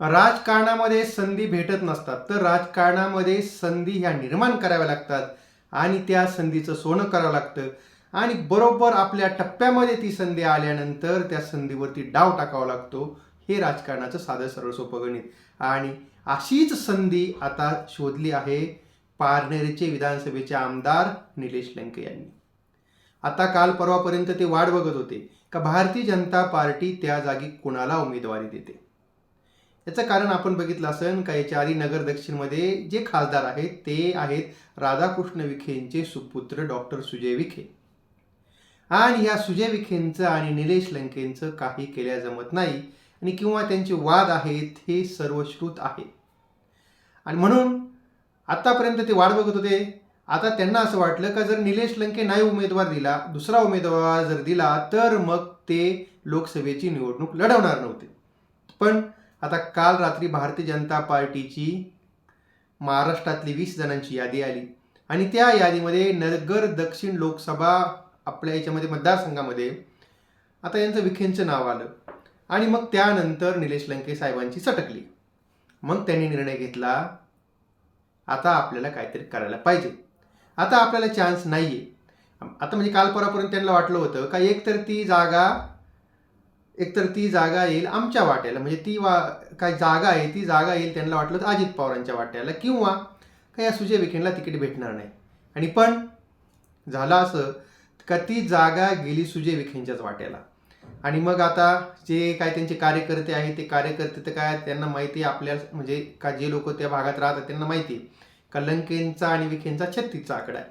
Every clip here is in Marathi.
राजकारणामध्ये संधी भेटत नसतात. तर राजकारणामध्ये संधी ह्या निर्माण कराव्या लागतात आणि त्या संधीचं सोनं करावं लागतं. आणि बरोबर आपल्या टप्प्यामध्ये ती संधी आल्यानंतर त्या संधीवरती डाव टाकावा लागतो. हे राजकारणाचं साधं सरळ सोपं गणित. आणि अशीच संधी आता शोधली आहे पारनेरचे विधानसभेचे आमदार निलेश लंके यांनी. आता काल परवापर्यंत ते वाट बघत होते. का भारतीय जनता पार्टी त्या जागी कुणाला उमेदवारी देते? याचं कारण आपण बघितलं असेल का याच्या आधी नगर दक्षिणमध्ये जे खासदार आहेत ते आहेत राधाकृष्ण विखेंचे सुपुत्र डॉक्टर सुजय विखे. आणि या सुजय विखेंचं आणि निलेश लंकेंचं काही केल्या जमत नाही आणि किंवा त्यांचे वाद आहेत हे सर्वश्रुत आहे. आणि म्हणून आतापर्यंत ते वाट बघत होते. आता त्यांना असं वाटलं का जर निलेश लंके नाही उमेदवार दिला दुसरा उमेदवार जर दिला तर मग ते लोकसभेची निवडणूक लढवणार नव्हते. पण आता काल रात्री भारतीय जनता पार्टीची महाराष्ट्रातली वीस जणांची यादी आली. आणि त्या यादीमध्ये नगर दक्षिण लोकसभा आपल्या याच्यामध्ये मतदारसंघामध्ये आता यांचं विखेंचं नाव आलं. आणि मग त्यानंतर निलेश लंके साहेबांची सटकली. मग त्यांनी निर्णय घेतला आता आपल्याला काहीतरी करायला पाहिजे. आता आपल्याला चान्स नाही आहे आता म्हणजे काल परापर्यंत त्यांना वाटलं होतं का एकतर ती जागा एकतर ती जागा येईल आमच्या वाट्याला. म्हणजे ती वा काय जागा आहे ती जागा येईल त्यांना वाटलं तर अजित पवारांच्या वाट्याला किंवा काही या सुजय विखेंडला तिकीट भेटणार नाही. आणि पण झालं असं का ती जागा गेली सुजय विखेंच्याच वाट्याला. आणि मग आता जे काय त्यांचे कार्यकर्ते आहेत ते कार्यकर्ते तर काय त्यांना माहिती आहे आपल्या म्हणजे का जे लोक त्या भागात राहतात त्यांना माहिती आहे का लंकेंचा आणि विखेंचा छत्तीसचा आकडा आहे.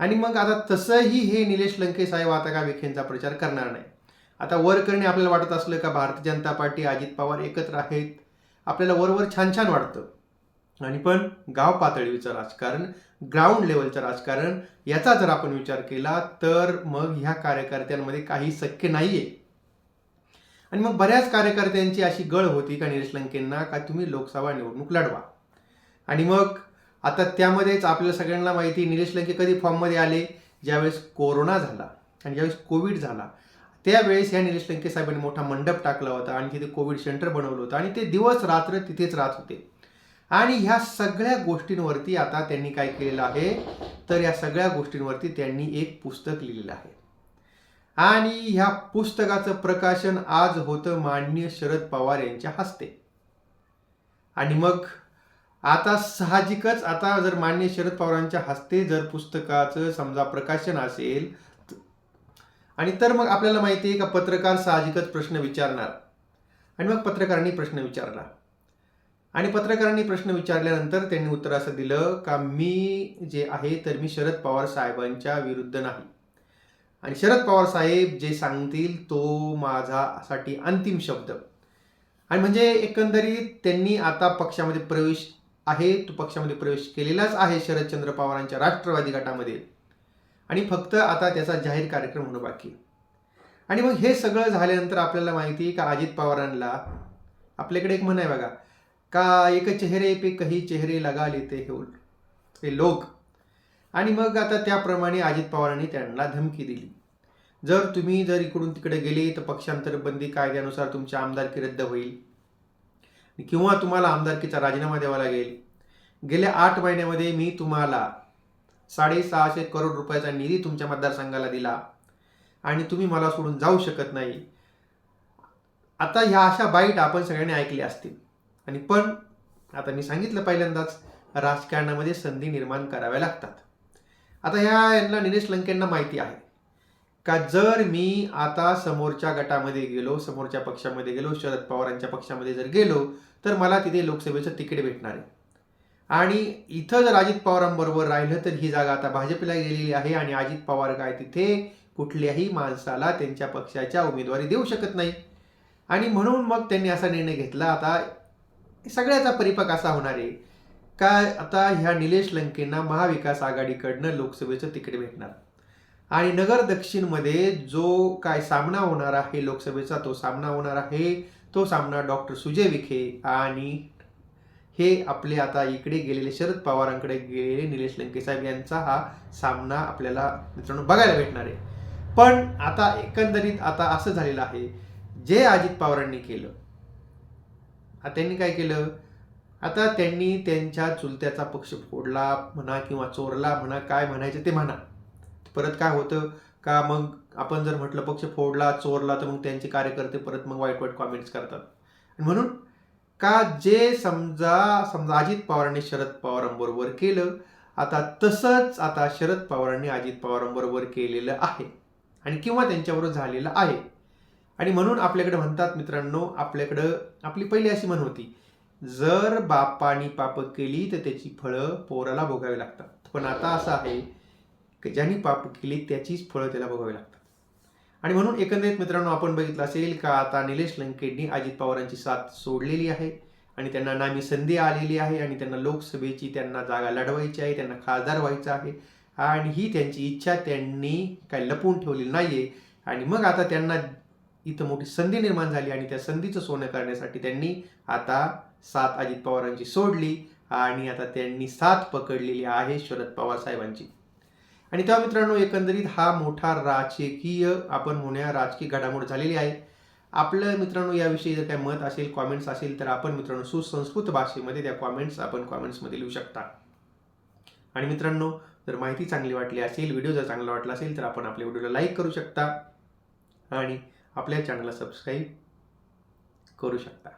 आणि मग आता तसंही हे निलेश लंके साहेब आता का विखेंचा प्रचार करणार नाही? आता वर करणे आपल्याला वाटत असलं का भारतीय जनता पार्टी अजित पवार एकत्र आहेत आपल्याला वरवर छान छान वाटतं. आणि पण गाव पातळीचं राजकारण ग्राउंड लेवलचं राजकारण याचा जर आपण विचार केला तर मग ह्या कार्यकर्त्यांमध्ये काही शक्य नाहीये. आणि मग बऱ्याच कार्यकर्त्यांची अशी गळ होती का निलेश लंकेंना का तुम्ही लोकसभा निवडणूक लढवा. आणि मग आता त्यामध्येच आपल्या सगळ्यांना माहिती निलेश लंके कधी फॉर्ममध्ये आले? ज्यावेळेस कोरोना झाला आणि ज्यावेळेस कोविड झाला. त्यावेळेस या निलेश लंके साहेबांनी मोठा मंडप टाकला होता. आणि तिथे कोविड सेंटर बनवलं होतं. आणि ते दिवस रात्र तिथेच राहत होते. आणि ह्या सगळ्या गोष्टींवरती आता त्यांनी काय केलेलं आहे? तर या सगळ्या गोष्टींवरती त्यांनी एक पुस्तक लिहिलेलं आहे. आणि ह्या पुस्तकाचं प्रकाशन आज होतं माननीय शरद पवार यांच्या हस्ते. आणि मग आता साहजिकच आता जर मान्य शरद पवारांच्या हस्ते जर पुस्तकाचं समजा प्रकाशन असेल आणि तर मग आपल्याला माहिती आहे का पत्रकार साहजिकच प्रश्न विचारणार. आणि मग पत्रकारांनी प्रश्न विचारला. आणि पत्रकारांनी प्रश्न विचारल्यानंतर त्यांनी उत्तर असं दिलं का मी जे आहे तर मी शरद पवार साहेबांच्या विरुद्ध नाही. आणि शरद पवार साहेब जे सांगतील तो माझासाठी अंतिम शब्द. आणि म्हणजे एकंदरीत त्यांनी आता पक्षामध्ये प्रवेश आहे तो पक्षामध्ये प्रवेश केलेलाच आहे शरदचंद्र पवारांच्या राष्ट्रवादी गटामध्ये. आणि फक्त आता त्याचा जाहीर कार्यक्रम होणं बाकी आणि मग हे सगळं झाल्यानंतर आपल्याला माहिती आहे का अजित पवारांना आपल्याकडे एक म्हण आहे बघा का एक चेहरे पे कही चेहरे लगा लेते हे उल- हे लोक. आणि मग आता त्याप्रमाणे अजित पवारांनी त्यांना धमकी दिली. जर तुम्ही जर इकडून तिकडे गेले तर पक्षांतर बंदी कायद्यानुसार तुमची आमदारकी रद्द होईल. किंवा तुम्हाला आमदारकीचा राजीनामा द्यावा लागेल. गेल्या आठ महिन्यामध्ये मी तुम्हाला साडेसहाशे करोड रुपयाचा निधी तुमच्या मतदारसंघाला दिला. आणि तुम्ही मला सोडून जाऊ शकत नाही. आता ह्या अशा बाईट आपण सगळ्यांनी ऐकल्या असतील. आणि पण आता मी सांगितलं पहिल्यांदाच राजकारणामध्ये संधी निर्माण कराव्या लागतात. आता ह्या यांना निलेश लंकेंना माहिती आहे. का जर मी आता समोरच्या गटामध्ये गेलो समोरच्या पक्षामध्ये गेलो शरद पवारांच्या पक्षामध्ये जर गेलो तर मला तिथे लोकसभेचं तिकीट भेटणार आहे. आणि इथं जर अजित पवारांबरोबर राहिलं तर ही जागा आता भाजपला गेलेली आहे आणि अजित पवार काय तिथे कुठल्याही माणसाला त्यांच्या पक्षाच्या उमेदवारी देऊ शकत नाही. आणि म्हणून मग त्यांनी असा निर्णय घेतला आता सगळ्याचा परिपक असा होणार आहे. का आता ह्या निलेश लंकेंना महाविकास आघाडीकडनं लोकसभेचं तिकीट भेटणार. आणि नगर दक्षिणमध्ये जो काय सामना होणार आहे लोकसभेचा तो सामना होणार आहे. तो सामना डॉक्टर सुजय विखे आणि हे आपले आता इकडे गेलेले शरद पवारांकडे गेलेले निलेश लंके साहेब यांचा हा सामना आपल्याला मित्रांनो बघायला भेटणार आहे. पण आता एकंदरीत आता असं झालेलं आहे जे अजित पवारांनी केलं त्यांनी काय केलं? आता त्यांनी त्यांच्या चुलत्याचा पक्ष फोडला म्हणा किंवा चोरला म्हणा काय म्हणायचं ते म्हणा. परत काय होतं? का मग आपण जर म्हटलं पक्ष फोडला चोरला तर मग त्यांचे कार्यकर्ते परत मग वाईट वाईट कॉमेंट्स करतात. म्हणून का जे समजा समजा अजित पवारांनी शरद पवारांबरोबर केलं आता तसंच आता शरद पवारांनी अजित पवारांबरोबर केलेलं आहे. आणि किंवा त्यांच्याबरोबर झालेलं आहे. आणि म्हणून आपल्याकडे म्हणतात मित्रांनो आपल्याकडं आपली पहिली अशी म्हण होती जर बापानी पाप केली तर त्याची फळं पोराला भोगावी लागतात. पण आता असं आहे की ज्यांनी पाप केली त्याचीच फळं त्याला भोगावी लागतात. आणि म्हणून एकंदरीत मित्रांनो आपण बघितलं असेल का आता निलेश लंकेंनी अजित पवारांची साथ सोडलेली आहे आणि त्यांना नामी संधी आलेली आहे आणि त्यांना लोकसभेची त्यांना जागा लढवायची आहे त्यांना खासदार व्हायचं आहे. आणि ही त्यांची इच्छा त्यांनी काही लपवून ठेवलेली नाहीये. आणि मग आता त्यांना इथं मोठी संधी निर्माण झाली आणि त्या संधीचं सोनं करण्यासाठी त्यांनी आता साथ अजित पवारांची सोडली आणि आता त्यांनी साथ पकडलेली आहे शरद पवार साहेबांची. आणि तेव्हा मित्रांनो एकंदरीत हा मोठा राजकीय आपण म्हणूया राजकीय घडामोड झालेली आहे. आपलं मित्रांनो याविषयी जर काय मत असेल कॉमेंट्स असेल तर आपण मित्रांनो सुसंस्कृत भाषेमध्ये त्या कॉमेंट्स आपण कॉमेंट्समध्ये लिहू शकता. आणि मित्रांनो जर माहिती चांगली वाटली असेल व्हिडिओ जर चांगला वाटला असेल तर आपण आपल्या व्हिडिओला लाईक करू शकता आणि आपल्या चॅनलला सबस्क्राईब करू शकता.